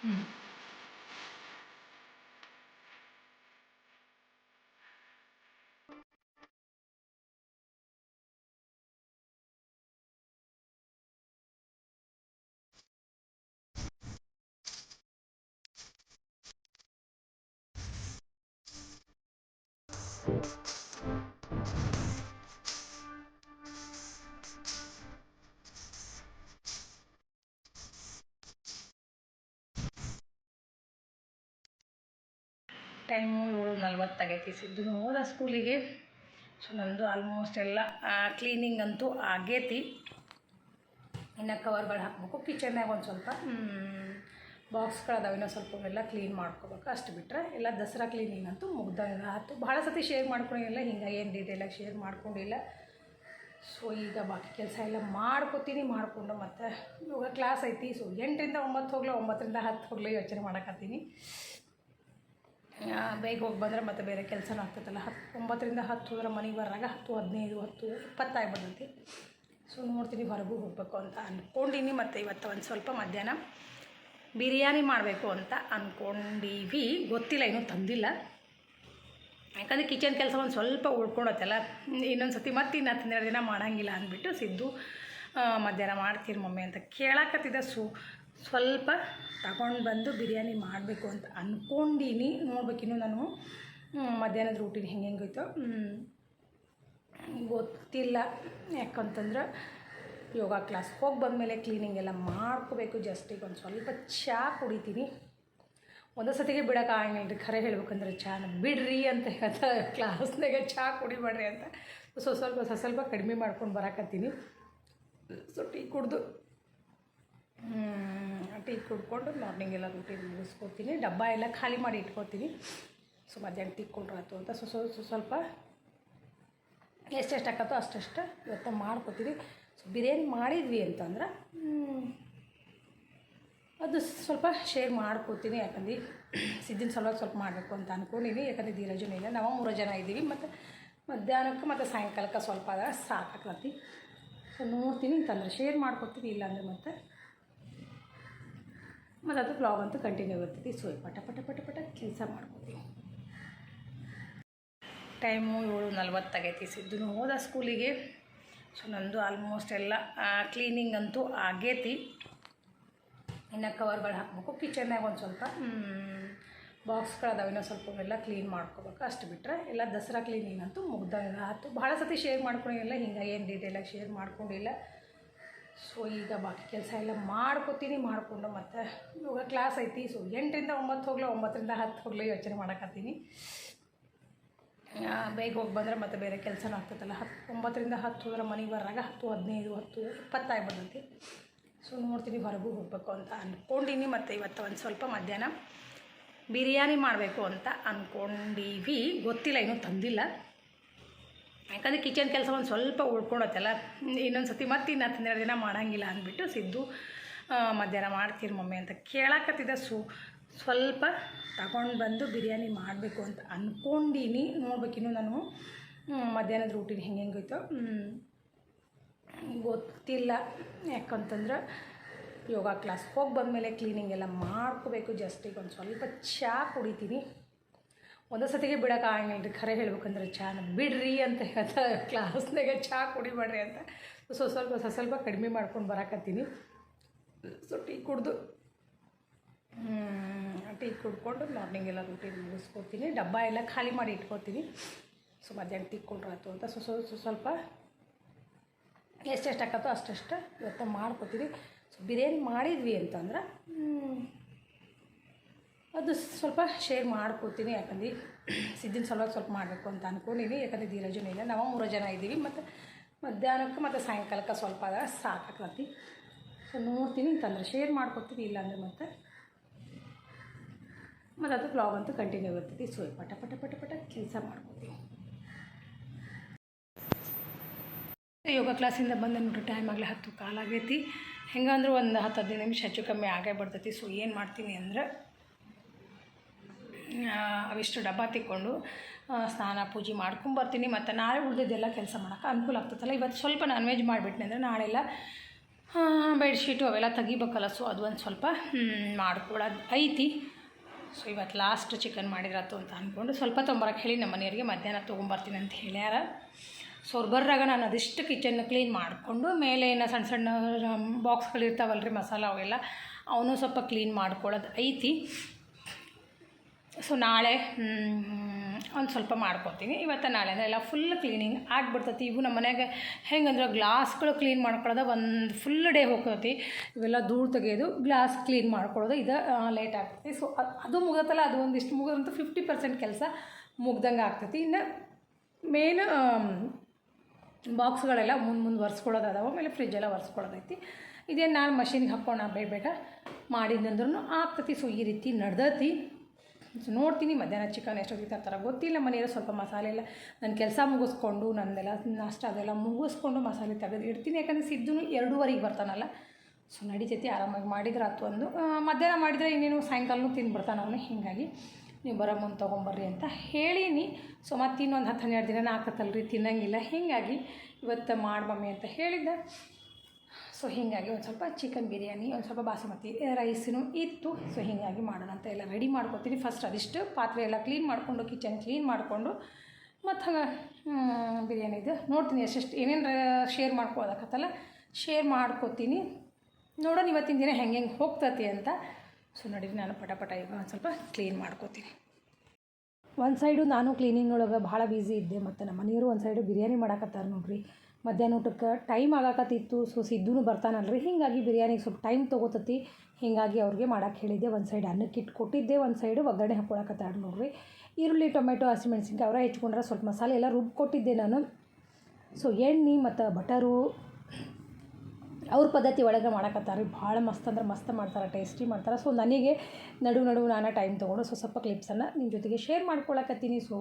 ಹ್ಞೂ ಟೈಮು ಏಳು ನಲ್ವತ್ತಾಗೈತಿ ಸಿದ್ದು ಹೋದ ಸ್ಕೂಲಿಗೆ. ಸೊ ನಂದು ಆಲ್ಮೋಸ್ಟ್ ಎಲ್ಲ ಕ್ಲೀನಿಂಗ್ ಅಂತೂ ಆಗೈತಿ. ಇನ್ನು ಕವರ್ಗಳು ಹಾಕ್ಬೇಕು. ಕಿಚನ್ನಾಗ ಒಂದು ಸ್ವಲ್ಪ ಬಾಕ್ಸ್ಗಳು ಅದಾವೆ ಇನ್ನೂ ಸ್ವಲ್ಪ ಎಲ್ಲ ಕ್ಲೀನ್ ಮಾಡ್ಕೋಬೇಕು. ಅಷ್ಟು ಬಿಟ್ಟರೆ ಎಲ್ಲ ದಸರಾ ಕ್ಲೀನಿಂಗ್ ಅಂತೂ ಮುಗ್ದಂಗೆ ಆಯ್ತು ಭಾಳ ಸತಿ ಶೇರ್ ಮಾಡ್ಕೊಂಡಿಲ್ಲ. ಹಿಂಗೆ ಏನು ಎಲ್ಲ ಶೇರ್ ಮಾಡ್ಕೊಂಡಿಲ್ಲ. ಸೊ ಈಗ ಬಾಕಿ ಕೆಲಸ ಎಲ್ಲ ಮಾಡ್ಕೋತೀನಿ, ಮಾಡಿಕೊಂಡು ಮತ್ತು ಇವಾಗ ಕ್ಲಾಸ್ ಐತಿ. ಸೊ ಎಂಟರಿಂದ ಒಂಬತ್ತು ಹೋಗ್ಲಿ, ಒಂಬತ್ತರಿಂದ ಹತ್ತು ಹೋಗ್ಲಿ ಯೋಚನೆ ಮಾಡಕತ್ತೀನಿ. ಬೇಗ ಹೋಗಿ ಬಂದರೆ ಮತ್ತೆ ಬೇರೆ ಕೆಲಸನೂ ಆಗ್ತೈತಲ್ಲ. ಹತ್ತು ಒಂಬತ್ತರಿಂದ ಹತ್ತು ಹೋದ್ರೆ ಮನೆಗೆ ಬರಾಗ ಹತ್ತು, ಹದಿನೈದು, ಹತ್ತು ಇಪ್ಪತ್ತಾಗ್ಬಿಡ್ತೈತಿ ಸೊ ನೋಡ್ತೀನಿ ಹೊರಗೂ ಹೋಗಬೇಕು ಅಂತ ಅಂದ್ಕೊಂಡಿನಿ ಮತ್ತು ಇವತ್ತು ಒಂದು ಸ್ವಲ್ಪ ಮಧ್ಯಾಹ್ನ ಬಿರಿಯಾನಿ ಮಾಡಬೇಕು ಅಂತ ಅಂದ್ಕೊಂಡೀವಿ ಗೊತ್ತಿಲ್ಲ, ಇನ್ನೂ ತಂದಿಲ್ಲ. ಯಾಕಂದರೆ ಕಿಚನ್ ಕೆಲಸ ಒಂದು ಸ್ವಲ್ಪ ಉಳ್ಕೊಂಡತ್ತಲ್ಲ ಇನ್ನೊಂದು ಸತಿ ಮತ್ತೆ ಇನ್ನು ಹನ್ನೆರಡು ದಿನ ಮಾಡೋಂಗಿಲ್ಲ ಅಂದ್ಬಿಟ್ಟು ಸಿದ್ದು ಮಧ್ಯಾಹ್ನ ಮಾಡ್ತೀರಿ ಮಮ್ಮಿ ಅಂತ ಕೇಳಾಕತ್ತಿದ್ದ. ಸು ಸ್ವಲ್ಪ ತಗೊಂಡು ಬಂದು ಬಿರಿಯಾನಿ ಮಾಡಬೇಕು ಅಂತ ಅಂದ್ಕೊಂಡೀನಿ ನೋಡ್ಬೇಕಿನ್ನು ನಾನು. ಮಧ್ಯಾಹ್ನದ ರೂಟೀನ್ ಹೆಂಗೆ ಹೆಂಗೈತೋ ಗೊತ್ತಿಲ್ಲ. ಯಾಕಂತಂದ್ರೆ ಯೋಗ ಕ್ಲಾಸ್ ಹೋಗಿ ಬಂದಮೇಲೆ ಕ್ಲೀನಿಂಗ್ ಎಲ್ಲ ಮಾಡ್ಕೋಬೇಕು. ಜಸ್ಟಿಗೆ ಒಂದು ಸ್ವಲ್ಪ ಚಹಾ ಕುಡಿತೀನಿ. ಒಂದೇ ಸತಿಗೆ ರೀ ಖರೆ ಹೇಳ್ಬೇಕಂದ್ರೆ ಚಾನ ಬಿಡ್ರಿ ಅಂತ ಹೇಳ್ತಾ ಕ್ಲಾಸ್ನಾಗೆ ಚಹಾ ಕುಡಿಬೇಡ್ರಿ ಅಂತ. ಸ್ವಲ್ಪ ಸ್ವಲ್ಪ ಸ್ವಲ್ಪ ಕಡಿಮೆ ಮಾಡ್ಕೊಂಡು ಬರಕತ್ತೀನಿ. ಸೊ, ಟೀ ಕುಡ್ದು. ಟೀ ಕುಡ್ಕೊಂಡು ಮಾರ್ನಿಂಗ್ ಎಲ್ಲ ರೂಟೀನ್ ಮುಗಿಸ್ಕೊತೀನಿ. ಡಬ್ಬ ಎಲ್ಲ ಖಾಲಿ ಮಾಡಿ ಇಟ್ಕೊತೀನಿ. ಸೊ, ಮಧ್ಯಾಹ್ನ ಟೀ ಕೊಂಡ್ರಾಯ್ತು ಅಂತ. ಸೊ ಸ್ವಲ್ಪ ಎಷ್ಟೆಷ್ಟು ಹಾಕತ್ತೋ ಅಷ್ಟೆಷ್ಟು ಇವತ್ತು ಮಾಡ್ಕೊತೀವಿ ಸೊ, ಬಿರಿಯಾನಿ ಮಾಡಿದ್ವಿ ಅಂತಂದ್ರೆ ಅದು ಸ್ವಲ್ಪ ಶೇರ್ ಮಾಡ್ಕೋತೀನಿ. ಯಾಕಂದ್ರೆ ಸಿದ್ದಿನ ಸಲುವಾಗಿ ಸ್ವಲ್ಪ ಮಾಡಬೇಕು ಅಂತ ಅಂದ್ಕೊಂಡಿನಿ ಯಾಕಂದರೆ ಧೀರಜನ ಇಲ್ಲ ನಾವು ಮೂರು ಜನ ಇದ್ದೀವಿ. ಮತ್ತು ಮಧ್ಯಾಹ್ನಕ್ಕೆ ಮತ್ತು ಸಾಯಂಕಾಲಕ್ಕೆ ಸ್ವಲ್ಪ ಆದಾಗ ಸೊ, ನೋಡ್ತೀನಿ ಅಂತಂದ್ರೆ ಶೇರ್ ಮಾಡ್ಕೊತೀನಿ. ಇಲ್ಲಾಂದ್ರೆ ಮತ್ತೆ ಮತ್ತು ಅದು ಬ್ಲಾಗ್ ಅಂತೂ ಕಂಟಿನ್ಯೂ ಇರ್ತೈತಿ ಸೊ ಪಟ ಪಟ ಪಟ ಪಟ ಕೆಲಸ ಮಾಡ್ಕೋತೀವಿ. ಟೈಮು ಏಳು ನಲ್ವತ್ತಾಗೈತಿ ಸಿದ್ದು ಹೋದ ಸ್ಕೂಲಿಗೆ. ಸೊ ನಂದು ಆಲ್ಮೋಸ್ಟ್ ಎಲ್ಲ ಕ್ಲೀನಿಂಗ್ ಅಂತೂ ಆಗೈತಿ. ಇನ್ನು ಕವರ್ಗಳು ಹಾಕ್ಬೇಕು. ಕಿಚನ್ನಾಗ ಒಂದು ಸ್ವಲ್ಪ ಬಾಕ್ಸ್ಗಳು ಅದಾವೆ ಇನ್ನೂ ಸ್ವಲ್ಪ ಎಲ್ಲ ಕ್ಲೀನ್ ಮಾಡ್ಕೋಬೇಕು. ಅಷ್ಟು ಬಿಟ್ಟರೆ ಎಲ್ಲ ದಸರಾ ಕ್ಲೀನಿಂಗ್ ಅಂತೂ ಮುಗ್ದಾಗ ಆಯ್ತು ಭಾಳ ಸತಿ ಶೇರ್ ಮಾಡ್ಕೊಂಡಿಲ್ಲ. ಹಿಂಗೆ ಏನು ಡೀಟೇಲಾಗಿ ಶೇರ್ ಮಾಡ್ಕೊಂಡಿಲ್ಲ. ಸೊ ಈಗ ಬಾಕಿ ಕೆಲಸ ಎಲ್ಲ ಮಾಡ್ಕೋತೀನಿ, ಮಾಡಿಕೊಂಡು ಮತ್ತು ಇವಾಗ ಕ್ಲಾಸ್ ಐತಿ. ಸೊ ಎಂಟರಿಂದ ಒಂಬತ್ತು ಹೋಗ್ಲಿ, ಒಂಬತ್ತರಿಂದ ಹತ್ತು ಹೋಗ್ಲಿ ಯೋಚನೆ ಮಾಡಕತ್ತೀನಿ. ಬೇಗ ಹೋಗಿ ಬಂದರೆ ಮತ್ತೆ ಬೇರೆ ಕೆಲಸನೂ ಆಗ್ತೈತಲ್ಲ. ಹತ್ತು ಒಂಬತ್ತರಿಂದ ಹತ್ತು ಹೋದ್ರೆ ಮನೆಗೆ ಬರಾಗ ಹತ್ತು, ಹದಿನೈದು, ಹತ್ತು ಇಪ್ಪತ್ತಾಗ್ಬಿಡ್ತೈತಿ ಸೊ ನೋಡ್ತೀನಿ ಹೊರಗೂ ಹೋಗಬೇಕು ಅಂತ ಅಂದ್ಕೊಂಡೀನಿ ಮತ್ತು ಇವತ್ತು ಒಂದು ಸ್ವಲ್ಪ ಮಧ್ಯಾಹ್ನ ಬಿರಿಯಾನಿ ಮಾಡಬೇಕು ಅಂತ ಅಂದ್ಕೊಂಡೀವಿ ಗೊತ್ತಿಲ್ಲ, ಇನ್ನೂ ತಂದಿಲ್ಲ. ಯಾಕಂದರೆ ಕಿಚನ್ ಕೆಲಸ ಒಂದು ಸ್ವಲ್ಪ ಉಳ್ಕೊಳತ್ತಲ್ಲ ಇನ್ನೊಂದು ಸತಿ ಮತ್ತೆ ಇನ್ನು ಹತ್ತೆರಡು ದಿನ ಮಾಡೋಂಗಿಲ್ಲ ಅಂದ್ಬಿಟ್ಟು ಸಿದ್ದು ಮಧ್ಯಾಹ್ನ ಮಾಡ್ತೀರಿ ಮಮ್ಮಿ ಅಂತ ಕೇಳಕ್ಕತ್ತಿದ್ದ ಸು, ಸ್ವಲ್ಪ ತಗೊಂಡು ಬಂದು ಬಿರಿಯಾನಿ ಮಾಡಬೇಕು ಅಂತ ಅಂದ್ಕೊಂಡೀನಿ ನೋಡ್ಬೇಕಿನ್ನು ನಾನು ಮಧ್ಯಾಹ್ನದ ರೂಟೀನ್ ಹೆಂಗೆ ಹೆಂಗೋಯ್ತು ಗೊತ್ತಿಲ್ಲ. ಯಾಕಂತಂದ್ರೆ ಯೋಗ ಕ್ಲಾಸ್ ಹೋಗಿ ಬಂದಮೇಲೆ ಕ್ಲೀನಿಂಗ್ ಎಲ್ಲ ಮಾಡ್ಕೋಬೇಕು ಜಸ್ಟಿಗೆ ಒಂದು ಸ್ವಲ್ಪ ಚಹಾ ಕುಡಿತೀನಿ. ಒಂದೇ ಸತಿಗೆ ಬಿಡೋಕ್ಕಾಗಂಗಿಲ್ಲ ರೀ. ಖರೆ ಹೇಳ್ಬೇಕಂದ್ರೆ ಚಾನ ಬಿಡ್ರಿ ಅಂತ ಹೇಳ್ತಾರೆ ಕ್ಲಾಸ್ನಾಗ ಚಹಾ ಕುಡಿಬೇಡ್ರಿ ಅಂತ. ಸೊ ಸ್ವಲ್ಪ ಸ್ವಲ್ಪ ಸ್ವಲ್ಪ ಕಡಿಮೆ ಮಾಡ್ಕೊಂಡು ಬರಾಕತ್ತೀನಿ. ಸೊ ಟೀ ಕುಡ್ದು. ಟೀ ಕುಡ್ಕೊಂಡು ಮಾರ್ನಿಂಗ್ ಎಲ್ಲ ರೂಟೀನ್ ಮುಗಿಸ್ಕೊತೀನಿ. ಡಬ್ಬ ಎಲ್ಲ ಖಾಲಿ ಮಾಡಿ ಇಟ್ಕೊತೀನಿ. ಸೊ ಮಧ್ಯಾಹ್ನ ಟೀ ಕುಂಡ್ರಾತು ಅಂತ. ಸೊ ಸ್ವಲ್ಪ ಎಷ್ಟೆಷ್ಟು ಆಕತ್ತೋ ಅಷ್ಟೆಷ್ಟು ಇವತ್ತು ಮಾಡ್ಕೊತೀವಿ ಸೊ ಬಿರಿಯಾನಿ ಮಾಡಿದ್ವಿ ಅಂತಂದ್ರೆ ಅದು ಸ್ವಲ್ಪ ಶೇರ್ ಮಾಡ್ಕೊತೀನಿ, ಯಾಕಂದ್ರೆ ಸಿದ್ದಿನ ಸಲುವಾಗಿ ಸ್ವಲ್ಪ ಮಾಡಬೇಕು ಅಂತ ಅಂದ್ಕೊಂಡಿನಿ ಯಾಕಂದರೆ ಧೀರಜನ ಇಲ್ಲ. ನಾವು ಮೂರು ಜನ ಇದ್ದೀವಿ. ಮತ್ತು ಮಧ್ಯಾಹ್ನಕ್ಕೆ ಮತ್ತು ಸಾಯಂಕಾಲಕ್ಕೆ ಸ್ವಲ್ಪ ಸಾಕಾಗ್ಲತ್ತಿ ಸೊ ನೋಡ್ತೀನಿ ಅಂತಂದ್ರೆ ಶೇರ್ ಮಾಡ್ಕೊತೀನಿ ಇಲ್ಲಾಂದ್ರೆ ಮತ್ತೆ ಮತ್ತು ಅದು ಬ್ಲಾಗ್ ಅಂತೂ ಕಂಟಿನ್ಯೂ ಇರ್ತೈತಿ ಸೊ ಪಟ ಪಟ ಪಟ ಪಟ ಕೆಲಸ ಮಾಡ್ಕೊತೀನಿ. ಯೋಗ ಕ್ಲಾಸಿಂದ ಬಂದ ನೋಡ್ರಿ ಟೈಮ್ ಆಗಲಿ ಹತ್ತು ಕಾಲಾಗೈತಿ ಹೆಂಗಂದ್ರೆ ಒಂದು ಹತ್ತು ಹದಿನೈದು ನಿಮಿಷ ಹೆಚ್ಚು ಕಮ್ಮಿ ಆಗೇ ಬರ್ತೈತಿ. ಸೊ ಏನು ಮಾಡ್ತೀನಿ ಅಂದ್ರೆ ಅವಿಷ್ಟು ಡಬ್ಬ ತಿಕ್ಕೊಂಡು ಸ್ನಾನ, ಪೂಜೆ ಮಾಡ್ಕೊಂಬರ್ತೀನಿ ಮತ್ತು ನಾಳೆ ಉಳಿದಿದ್ದೆಲ್ಲ ಕೆಲಸ ಮಾಡೋಕೆ ಅನುಕೂಲ ಆಗ್ತದಲ್ಲ. ಇವತ್ತು ಸ್ವಲ್ಪ ನಾನ್ ವೆಜ್ ಮಾಡಿಬಿಟ್ನೆ ಅಂದರೆ ನಾಳೆಲ್ಲ ಬೆಡ್ಶೀಟು ಅವೆಲ್ಲ ತೆಗಿಬೇಕಲ್ಲ. ಸೊ ಅದು ಒಂದು ಸ್ವಲ್ಪ ಮಾಡ್ಕೊಳ್ಳೋದು ಐತಿ. ಸೊ ಇವತ್ತು ಲಾಸ್ಟ್ ಚಿಕನ್ ಮಾಡಿರತ್ತು ಅಂತ ಅಂದ್ಕೊಂಡು ಸ್ವಲ್ಪ ತೊಂಬರಕ್ಕೆ ಹೇಳಿ ನಮ್ಮ ಮನೆಯವರಿಗೆ ಮಧ್ಯಾಹ್ನ ತೊಗೊಂಬರ್ತೀನಿ ಅಂತ ಹೇಳ್ಯಾರ ಸೊ ಅವ್ರು ಬರ್ರಾಗ ನಾನು ಅದಿಷ್ಟು ಕಿಚನ್ ಕ್ಲೀನ್ ಮಾಡಿಕೊಂಡು ಮೇಲೆ ಏನೋ ಸಣ್ಣ ಸಣ್ಣ ಬಾಕ್ಸ್ಗಳಿರ್ತಾವಲ್ಲ ರೀ ಮಸಾಲ ಅವೆಲ್ಲ, ಅವನು ಸ್ವಲ್ಪ ಕ್ಲೀನ್ ಮಾಡ್ಕೊಳ್ಳೋದು ಐತಿ. ಸೊ ನಾಳೆ ಒಂದು ಸ್ವಲ್ಪ ಮಾಡ್ಕೊತೀನಿ ಇವತ್ತು ನಾಳೆ ಅಂದರೆ ಎಲ್ಲ ಫುಲ್ ಕ್ಲೀನಿಂಗ್ ಆಗಿಬಿಡ್ತೈತಿ. ಇವು ನಮ್ಮ ಮನ್ಯಾಗ ಹೆಂಗಂದ್ರೆ ಗ್ಲಾಸ್ಗಳು ಕ್ಲೀನ್ ಮಾಡ್ಕೊಳ್ಳೋದು ಒಂದು ಫುಲ್ ಡೇ ಹೋಗ್ತೈತಿ. ಇವೆಲ್ಲ ಧೂಳು ತೆಗೆಯೋದು ಗ್ಲಾಸ್ ಕ್ಲೀನ್ ಮಾಡ್ಕೊಳ್ಳೋದು. ಇದು ಲೇಟ್ ಆಗ್ತೈತಿ. ಸೊ ಅದು ಮುಗತ್ತಲ್ಲ ಅದು ಒಂದಿಷ್ಟು ಮುಗಿದಂತೂ ಫಿಫ್ಟಿ ಪರ್ಸೆಂಟ್ ಕೆಲಸ ಮುಗ್ದಂಗೆ ಆಗ್ತೈತಿ. ಇನ್ನು ಮೇನ್ ಬಾಕ್ಸ್ಗಳೆಲ್ಲ ಮುಂದೆ ಮುಂದೆ ಒರೆಸ್ಕೊಳ್ಳೋದು ಅದಾವ ಆಮೇಲೆ ಫ್ರಿಜ್ಜೆಲ್ಲ ಒರೆಸ್ಕೊಳ್ಳೋದೈತಿ. ಇದೇನು ನಾನು ಮಷಿನ್ಗೆ ಹಾಕ್ಕೊಂಡು ಬೇಗ ಬೇಗ ಮಾಡಿದ್ನಂದ್ರೂ ಆಗ್ತೈತಿ. ಸೊ ಈ ರೀತಿ ನಡ್ದೈತಿ. ಸೊ ನೋಡ್ತೀನಿ ಮಧ್ಯಾಹ್ನ ಚಿಕನ್ ಎಷ್ಟೊತ್ತಿಗೆ ತರ್ತಾರೆ. ಗೊತ್ತಿಲ್ಲ ಮನೆಯಲ್ಲಿ ಸ್ವಲ್ಪ ಮಸಾಲೆ ಎಲ್ಲ ನನ್ನ ಕೆಲಸ ಮುಗಿಸ್ಕೊಂಡು, ನಂದೆಲ್ಲ ನಾಷ್ಟ ಅದೆಲ್ಲ ಮುಗಿಸ್ಕೊಂಡು ಮಸಾಲೆ ತೆಗೆದು ಇಡ್ತೀನಿ. ಯಾಕಂದರೆ ಸಿದ್ದು ಎರಡೂವರೆಗೆ ಬರ್ತಾನಲ್ಲ. ಸೊ ನಡಿತೈತಿ ಆರಾಮಾಗಿ ಮಾಡಿದ್ರೆ ಆತು ಒಂದು ಮಧ್ಯಾಹ್ನ ಮಾಡಿದರೆ ಇನ್ನೇನು ಸಾಯಂಕಾಲನೂ ತಿಂದ್ಬಿಡ್ತಾನೆ ಅವನು. ಹೀಗಾಗಿ ನೀವು ಬರೋ ಮುಂದೆ ತೊಗೊಂಬರ್ರಿ ಅಂತ ಹೇಳೀನಿ. ಸೊ ಮತ್ತೆ ಇನ್ನೊಂದು ಹತ್ತು ಹನ್ನೆರಡು ದಿನ ರೀ ತಿನ್ನಂಗಿಲ್ಲ. ಹೀಗಾಗಿ ಇವತ್ತು ಮಾಡಿ ಮಮ್ಮಿ ಅಂತ ಹೇಳಿದ್ದೆ. ಸೊ ಹೀಗಾಗಿ ಒಂದು ಸ್ವಲ್ಪ ಚಿಕನ್ ಬಿರಿಯಾನಿ, ಒಂದು ಸ್ವಲ್ಪ ಬಾಸುಮತಿ ರೈಸೂ ಇತ್ತು. ಸೊ ಹೀಗಾಗಿ ಮಾಡೋಣ ಅಂತ ಎಲ್ಲ ರೆಡಿ ಮಾಡ್ಕೊತೀನಿ. ಫಸ್ಟ್ ಅದಿಷ್ಟು ಪಾತ್ರೆ ಎಲ್ಲ ಕ್ಲೀನ್ ಮಾಡಿಕೊಂಡು ಕಿಚನ್ ಕ್ಲೀನ್ ಮಾಡಿಕೊಂಡು, ಮತ್ತು ಹಂಗೆ ಬಿರಿಯಾನಿದು ನೋಡ್ತೀನಿ ಎಷ್ಟೆಷ್ಟು ಏನೇನು ಶೇರ್ ಮಾಡ್ಕೋದಕ್ಕತ್ತಲ್ಲ ಶೇರ್ ಮಾಡ್ಕೋತೀನಿ. ನೋಡೋಣ ಇವತ್ತಿನ ದಿನ ಹೆಂಗೆ ಹೆಂಗೆ ಹೋಗ್ತತಿ ಅಂತ. ಸೊ ನಡೀರಿ ನಾನು ಪಟ ಪಟ ಈಗ ಒಂದು ಸ್ವಲ್ಪ ಕ್ಲೀನ್ ಮಾಡ್ಕೋತೀನಿ. ಒಂದು ಸೈಡು ನಾನು ಕ್ಲೀನಿಂಗ್ ಒಳಗೆ ಭಾಳ ಬ್ಯುಸಿ ಇದ್ದೆ, ಮತ್ತು ನಮ್ಮ ಮನೆಯವರು ಒಂದು ಸೈಡು ಬಿರಿಯಾನಿ ಮಾಡಾಕತ್ತಾರ ನೋಡ್ರಿ. ಮಧ್ಯಾಹ್ನ ಊಟಕ್ಕೆ ಟೈಮ್ ಆಗಾಕತ್ತಿತ್ತು ಸೊ ಸಿದ್ದೂ ಬರ್ತಾನಲ್ರಿ. ಹೀಗಾಗಿ ಬಿರಿಯಾನಿಗೆ ಸ್ವಲ್ಪ ಟೈಮ್ ತೊಗೋತತಿ. ಹೀಗಾಗಿ ಅವ್ರಿಗೆ ಮಾಡಕ್ಕೆ ಹೇಳಿದ್ದೆ, ಒಂದು ಸೈಡ್ ಅನ್ನಕ್ಕೆ ಇಟ್ಟು ಕೊಟ್ಟಿದ್ದೆ, ಒಂದು ಸೈಡು ಒಗ್ಗರಣೆ ಹಾಕ್ಕೊಳಕತ್ತಾರ ನೋಡ್ರಿ. ಈರುಳ್ಳಿ, ಟೊಮೆಟೊ, ಹಸಿಮೆಣ್ಸಿನ್ಕಾಯಿ, ಅವರ ಹೆಚ್ಕೊಂಡ್ರೆ ಸ್ವಲ್ಪ ಮಸಾಲೆ ಎಲ್ಲ ರುಬ್ಬಿ ಕೊಟ್ಟಿದ್ದೆ ನಾನು. ಸೊ ಎಣ್ಣೆ ಮತ್ತು ಬಟರು ಅವ್ರ ಪದ್ಧತಿ ಒಳಗೆ ಮಾಡಕತ್ತಾರೆ ಭಾಳ ಮಸ್ತ್ ಅಂದ್ರೆ ಮಸ್ತ್ ಮಾಡ್ತಾರೆ ಟೇಸ್ಟಿ ಮಾಡ್ತಾರೆ. ಸೊ ನನಗೆ ನಡು ನಡು ನಾನು ಟೈಮ್ ತೊಗೊಂಡು ಸೊ ಸ್ವಲ್ಪ ಕ್ಲಿಪ್ಸನ್ನು ನಿಮ್ಮ ಜೊತೆಗೆ ಶೇರ್ ಮಾಡ್ಕೊಳಕತ್ತೀನಿ. ಸೊ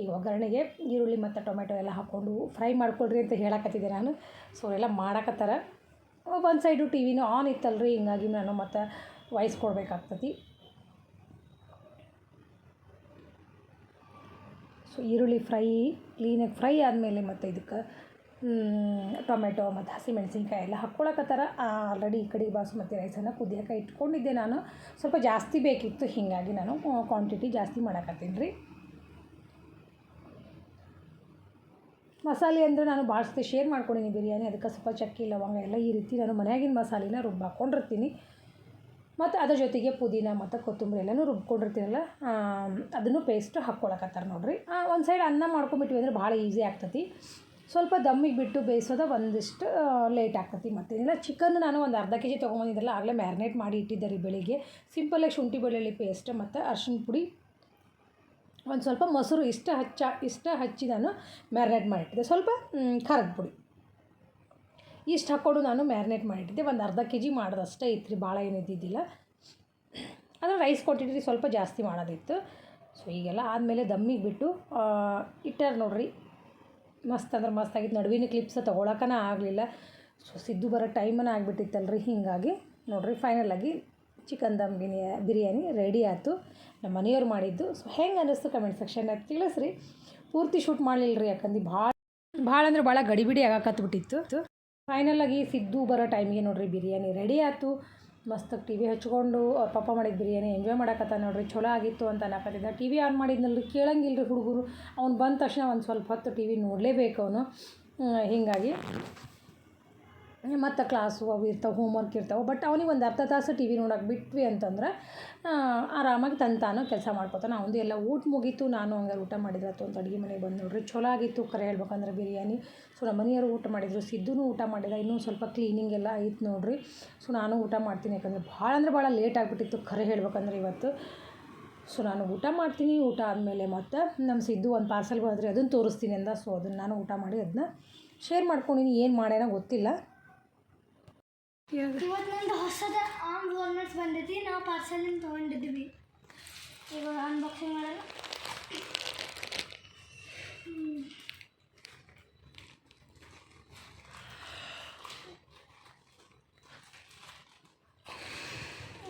ಈಗ ಒಗ್ಗರಣೆಗೆ ಈರುಳ್ಳಿ ಮತ್ತು ಟೊಮೆಟೊ ಎಲ್ಲ ಹಾಕ್ಕೊಂಡು ಫ್ರೈ ಮಾಡ್ಕೊಳ್ರಿ ಅಂತ ಹೇಳಕತ್ತಿದ್ದೆ ನಾನು. ಸೊ ಎಲ್ಲ ಮಾಡಕತ್ತಾರ. ಒಂದು ಸೈಡು ಟಿ ವಿನೂ ಆನ್ ಇತ್ತಲ್ರಿ, ಹಿಂಗಾಗಿ ನಾನು ಮತ್ತು ವಾಯ್ಸ್ ಕೊಡಬೇಕಾಗ್ತತಿ. ಸೊ ಈರುಳ್ಳಿ ಫ್ರೈ ಕ್ಲೀನಾಗಿ ಫ್ರೈ ಆದಮೇಲೆ ಮತ್ತು ಇದಕ್ಕೆ ಟೊಮೆಟೊ ಮತ್ತು ಹಸಿಮೆಣ್ಸಿನ್ಕಾಯಿ ಎಲ್ಲ ಹಾಕ್ಕೊಳಕತ್ತಾರ ಆಲ್ರೆಡಿ ಈ ಕಡೆ ಬಾಸುಮತಿ ರೈಸನ್ನು ಕುದಿಯೋಕೆ ಇಟ್ಕೊಂಡಿದ್ದೆ ನಾನು. ಸ್ವಲ್ಪ ಜಾಸ್ತಿ ಬೇಕಿತ್ತು, ಹೀಗಾಗಿ ನಾನು ಕ್ವಾಂಟಿಟಿ ಜಾಸ್ತಿ ಮಾಡಕತ್ತೀನಿ ರೀ ಮಸಾಲೆ ಅಂದರೆ ನಾನು ಭಾಳ ಶೇರ್ ಮಾಡ್ಕೊಂಡಿನಿ ಬಿರಿಯಾನಿ. ಅದಕ್ಕೆ ಸ್ವಲ್ಪ ಚಕ್ಕಿ, ಲವಂಗ ಎಲ್ಲ ಈ ರೀತಿ ನಾನು ಮನೆಯಾಗಿನ ಮಸಾಲೆನ ರುಬ್ಬಾಕೊಂಡಿರ್ತೀನಿ ಮತ್ತು ಅದ್ರ ಜೊತೆಗೆ ಪುದೀನ ಮತ್ತು ಕೊತ್ತಂಬರಿ ಎಲ್ಲನೂ ರುಬ್ಕೊಂಡಿರ್ತೀನಲ್ಲ ಅದನ್ನು ಪೇಸ್ಟ್ ಹಾಕ್ಕೊಳಕತ್ತಾರ ನೋಡಿರಿ. ಒಂದು ಸೈಡ್ ಅನ್ನ ಮಾಡ್ಕೊಂಬಿಟ್ವಿ ಅಂದರೆ ಭಾಳ ಈಸಿ ಆಗ್ತತಿ. ಸ್ವಲ್ಪ ದಮ್ಮಿಗೆ ಬಿಟ್ಟು ಬೇಯಿಸೋದ ಒಂದಿಷ್ಟು ಲೇಟ್ ಆಗ್ತತಿ ಇಲ್ಲ ಚಿಕನ್ ನಾನು ಒಂದು ಅರ್ಧ ಕೆ ಜಿ ತೊಗೊಂಬಂದಿದ್ದಲ್ಲ ಆಗಲೇ ಮ್ಯಾರಿನೇಟ್ ಮಾಡಿ ಇಟ್ಟಿದ್ದೆ ರೀ ಬೆಳಿಗ್ಗೆ ಸಿಂಪಲಾಗಿ ಶುಂಠಿ ಬೆಳ್ಳುಳ್ಳಿ ಪೇಸ್ಟ್ ಮತ್ತು ಅರ್ಶಿಣ ಪುಡಿ. ಒಂದು ಸ್ವಲ್ಪ ಮೊಸರು ಇಷ್ಟ ಹಚ್ಚ, ಇಷ್ಟ ಹಚ್ಚಿ ನಾನು ಮ್ಯಾರಿನೇಟ್ ಮಾಡಿಟ್ಟಿದ್ದೆ. ಸ್ವಲ್ಪ ಖಾರದ ಪುಡಿ. ಇಷ್ಟು ಹಾಕ್ಕೊಂಡು ನಾನು ಮ್ಯಾರಿನೇಟ್ ಮಾಡಿಟ್ಟಿದ್ದೆ. ಒಂದು ಅರ್ಧ ಕೆ ಜಿ ಮಾಡೋದಷ್ಟೇ ಇತ್ತು ರೀ ಭಾಳ ಏನು ಇದ್ದಿದ್ದಿಲ್ಲ. ಅಂದರೆ ರೈಸ್ ಕೊಟ್ಟಿದ್ರಿ, ಸ್ವಲ್ಪ ಜಾಸ್ತಿ ಮಾಡೋದಿತ್ತು. ಸೊ ಈಗೆಲ್ಲ ಆದಮೇಲೆ ದಮ್ಮಿಗೆ ಬಿಟ್ಟು ಇಟ್ಟಾರ ನೋಡ್ರಿ. ಮಸ್ತ್ ಅಂದ್ರೆ ಮಸ್ತ್ ಆಗಿತ್ತು. ನಡುವಿನ ಕ್ಲಿಪ್ಸ್ ತೊಗೊಳಕನ ಆಗಲಿಲ್ಲ. ಸೊ ಸಿದ್ದು ಬರೋ ಟೈಮನ್ನು ಆಗಿಬಿಟ್ಟಿತ್ತಲ್ರಿ. ಹೀಗಾಗಿ ನೋಡ್ರಿ ಫೈನಲಾಗಿ ಚಿಕನ್ ದಮ್ ಬಿರಿಯಾ ಬಿರಿಯಾನಿ ರೆಡಿ ಆಯಿತು. ನಮ್ಮ ಮನೆಯವ್ರು ಮಾಡಿದ್ದು. ಸೊ ಹೆಂಗೆ ಅನ್ನಿಸ್ತು ಕಮೆಂಟ್ ಸೆಕ್ಷನ್ನಾಗ ತಿಳಿಸ್ರಿ ಪೂರ್ತಿ ಶೂಟ್ ಮಾಡಲಿಲ್ಲ ರೀ ಯಾಕಂದ್ರೆ ಭಾಳ ಭಾಳ ಅಂದ್ರೆ ಭಾಳ ಗಡಿಬಿಡಿ ಆಗಾಕತ್ಬಿಟ್ಟಿತ್ತು. ಫೈನಲಾಗಿ ಸಿದ್ದು ಬರೋ ಟೈಮಿಗೆ ನೋಡಿರಿ, ಬಿರಿಯಾನಿ ರೆಡಿ ಆಯ್ತು. ಮಸ್ತಾಗಿ ಟಿ ವಿ ಹಚ್ಕೊಂಡು ಅವ್ರ ಪಪ್ಪ ಮಾಡಿದ ಬಿರಿಯಾನಿ ಎಂಜಾಯ್ ಮಾಡಕತ್ತ ನೋಡ್ರಿ ಚಲೋ ಆಗಿತ್ತು ಅಂತ ಅನ್ನಕತ್ತಿದ್ದ. ಟಿ ವಿ ಆನ್ ಮಾಡಿದ್ನಲ್ರಿ ಕೇಳಂಗಿಲ್ಲ ರೀ ಹುಡುಗರು. ಅವ್ನು ಬಂದ ತಕ್ಷಣ ಒಂದು ಸ್ವಲ್ಪ ಹೊತ್ತು ಟಿ ವಿ ನೋಡಲೇಬೇಕು ಅವನು. ಹೀಗಾಗಿ ಮತ್ತು ಕ್ಲಾಸು ಅವು ಇರ್ತಾವೆ ಹೋಮ್ವರ್ಕ್ ಇರ್ತಾವೆ ಬಟ್ ಅವ್ನಿಗೆ ಒಂದು ಅರ್ಧ ತಾಸು ಟಿ ವಿ ನೋಡೋಕೆ ಬಿಟ್ವಿ ಅಂತಂದ್ರೆ ಆರಾಮಾಗಿ ತನ್ನ ತಾನು ಕೆಲಸ ಮಾಡ್ಕೊತಾನೆ. ಅವನದು ಎಲ್ಲ ಊಟ ಮುಗೀತು, ನಾನು ಹಂಗಾರೆ ಊಟ ಮಾಡಿದ್ರಾತು ಅಂತ ಅಡುಗೆ ಮನೆಗೆ ಬಂದು ನೋಡ್ರಿ. ಚಲೋ ಆಗಿತ್ತು ಕರೆ ಹೇಳ್ಬೇಕಂದ್ರೆ ಬಿರಿಯಾನಿ. ಸೊ ನಮ್ಮ ಮನೆಯವರು ಊಟ ಮಾಡಿದರು ಸಿದ್ದೂ ಊಟ ಮಾಡಿದ ಇನ್ನೂ ಸ್ವಲ್ಪ ಕ್ಲೀನಿಂಗ್ ಎಲ್ಲ ಐತೆ ನೋಡ್ರಿ. ಸೊ ನಾನು ಊಟ ಮಾಡ್ತೀನಿ, ಯಾಕಂದರೆ ಭಾಳ ಅಂದ್ರೆ ಭಾಳ ಲೇಟ್ ಆಗಿಬಿಟ್ಟಿತ್ತು ಖರೆ ಹೇಳ್ಬೇಕಂದ್ರೆ ಇವತ್ತು. ಸೊ ನಾನು ಊಟ ಮಾಡ್ತೀನಿ, ಊಟ ಆದಮೇಲೆ ಮತ್ತು ನಮ್ಮ ಸಿದ್ದು ಒಂದು ಪಾರ್ಸಲ್ ಬಂದರೆ ಅದನ್ನು ತೋರಿಸ್ತೀನಿ ಅಂದ. ಸೊ ಅದನ್ನು ನಾನು ಊಟ ಮಾಡಿ ಅದನ್ನ ಶೇರ್ ಮಾಡ್ಕೊಂಡಿನಿ, ಏನು ಮಾಡ್ಯಾನ ಗೊತ್ತಿಲ್ಲ. ಇವತ್ತು ನಂದು ಹೊಸದ ಆಮ್ ವಾಲ್ನಟ್ಸ್ ಬಂದೈತಿ ನಾವು ಪಾರ್ಸಲಿಂದ ತೊಗೊಂಡಿದ್ವಿ ಇವಾಗ ಅನ್ಬಾಕ್ಸಿಂಗ್ ಮಾಡಲ್ಲ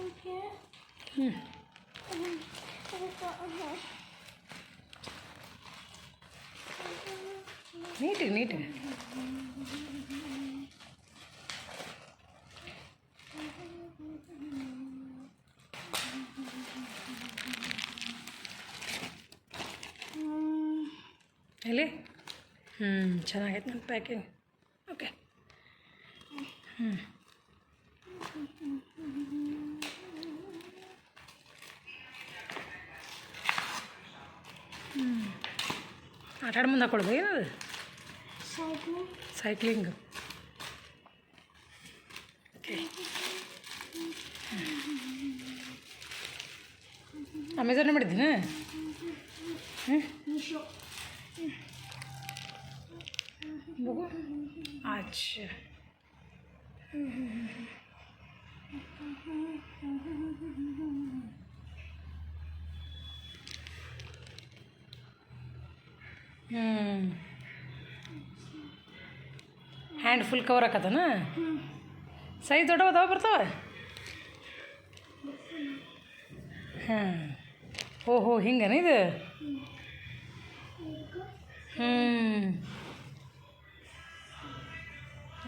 ಓಕೆ ನೀಟಿಗೆ ನೀಟಿಗೆ ಚೆನ್ನಾಗೈತೆ ನನ್ನ ಪ್ಯಾಕಿಂಗ್ ಓಕೆ ಹ್ಞೂ ಹ್ಞೂ ಆಟ ಆಡ ಮುಂದೆ ಹಾಕೊಳ್ದು ಏನದು ಸೈಕ್ಲಿಂಗ್ अच्छा ಹ್ಞೂ ಹ್ಯಾಂಡ್ ಫುಲ್ ಕವರ್ ಹಾಕತ್ತನ ಸೈಜ್ ದೊಡ್ಡವ ಅದಾವ ಬರ್ತಾವ ಹಾಂ ಓಹೋ ಹಿಂಗನ ಇದು ಹ್ಞೂ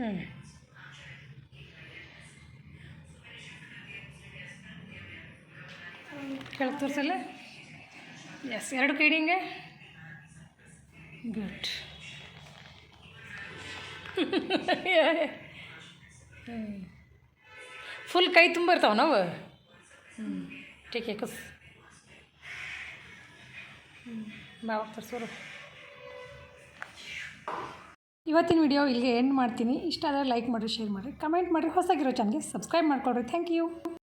ಹ್ಞೂ ಕೆಳಗೆ ತೋರಿಸಲ್ಲ? ಎಸ್ ಎರಡು ಕೈಡಿ ಹಿಂಗೆ? ಗುಡ್ ಫುಲ್ ಕೈ ತುಂಬ ಇರ್ತಾವ ನಾವು ಹ್ಞೂ ಟೀಕೆ ಹ್ಞೂ ಬಾವಾಗ ತೋರಿಸೋರು ಇವತ್ತಿನ ವಿಡಿಯೋ ಇಲ್ಲಿಗೆ ಎಂಡ್ ಮಾಡ್ತೀನಿ. ಇಷ್ಟ ಆದರೆ ಲೈಕ್ ಮಾಡಿರಿ ಶೇರ್ ಮಾಡಿರಿ. ಕಮೆಂಟ್ ಮಾಡಿರಿ. ಹೊಸಾಗಿರೋ ಚಾನಲ್ಗೆ ಸಬ್ಸ್ಕ್ರೈಬ್ ಮಾಡ್ಕೊಳ್ರಿ. Thank you